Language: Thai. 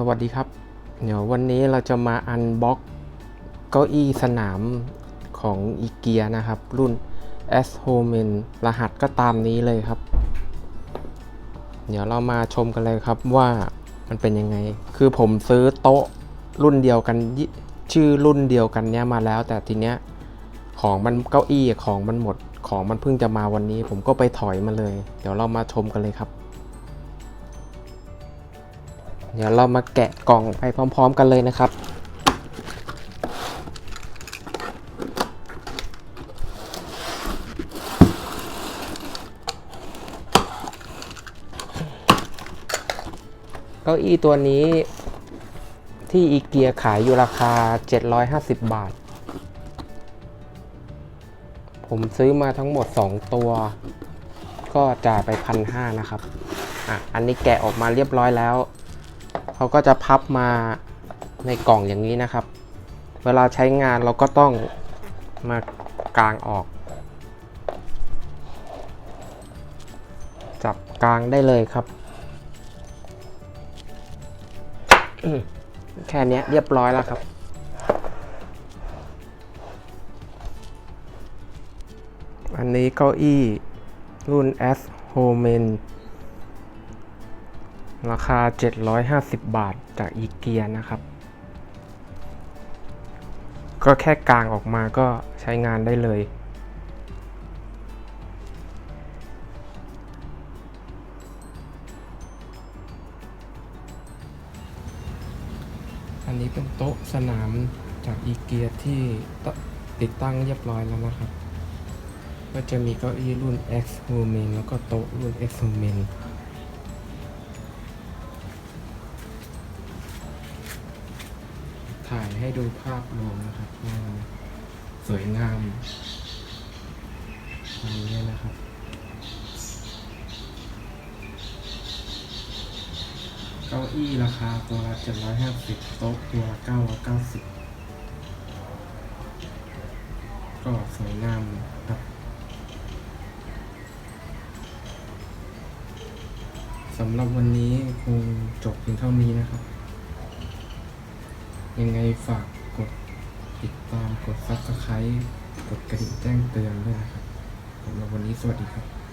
สวัสดีครับ เดี๋ยววันนี้เราจะมาอันบ็อกเก้าอี้สนามของอีเกียนะครับ รุ่น s h o m e n รหัสก็ตามนี้เลยครับ เดี๋ยวเรามาชมกันเลยครับว่ามันเป็นยังไง คือผมซื้อโต๊ะรุ่นเดียวกัน ชื่อรุ่นเดียวกันเนี้ยมาแล้ว แต่ทีเนี้ยของมันเก้าอี้ของมันหมด ของมันเพิ่งจะมาวันนี้ ผมก็ไปถอยมาเลย เดี๋ยวเรามาชมกันเลยครับ เดี๋ยวเรามาแกะกล่องไปพร้อม ๆ กันเลยนะครับ เก้าอี้ตัวนี้ที่อีเกียขายอยู่ราคา 750 บาท ผมซื้อมาทั้งหมด 2 ตัว ก็จ่ายไปพันห้านะครับ อะ อันนี้แกะออกมาเรียบร้อยแล้ว เขาก็จะพับมาในกล่องอย่างนี้นะครับ เวลาใช้งานเราก็ต้องมากางออก จับกางได้เลยครับ แค่นี้เรียบร้อยแล้วครับอันนี้เก้าอี้รุ่น S h o m e n ราคา 750 บาทจากอีเกียนะครับ ก็แค่กางออกมาก็ใช้งานได้เลย อันนี้เป็นโต๊ะสนามจากอีเกียที่ตติดตั้งเรียบร้อยแล้วนะครับ ก็จะมีเก้าอี้รุ่น X h o m e n แล้วก็โต๊ะรุ่น X h o m e n ถ่ายให้ดูภาพรวมนะครับว่าสวยงามอันนี้นะครับ เก้าอี้ราคาตัวละ750 โต๊ะตัวละ990 ก็สวยงามครับสำหรับวันนี้คงจบเพียงเท่านี้นะครับ ยังไงฝากกดติดตามกด subscribe กดกระดิ่งแจ้งเตือนด้วยนะครับสำหรับวันนี้สวัสดีครับ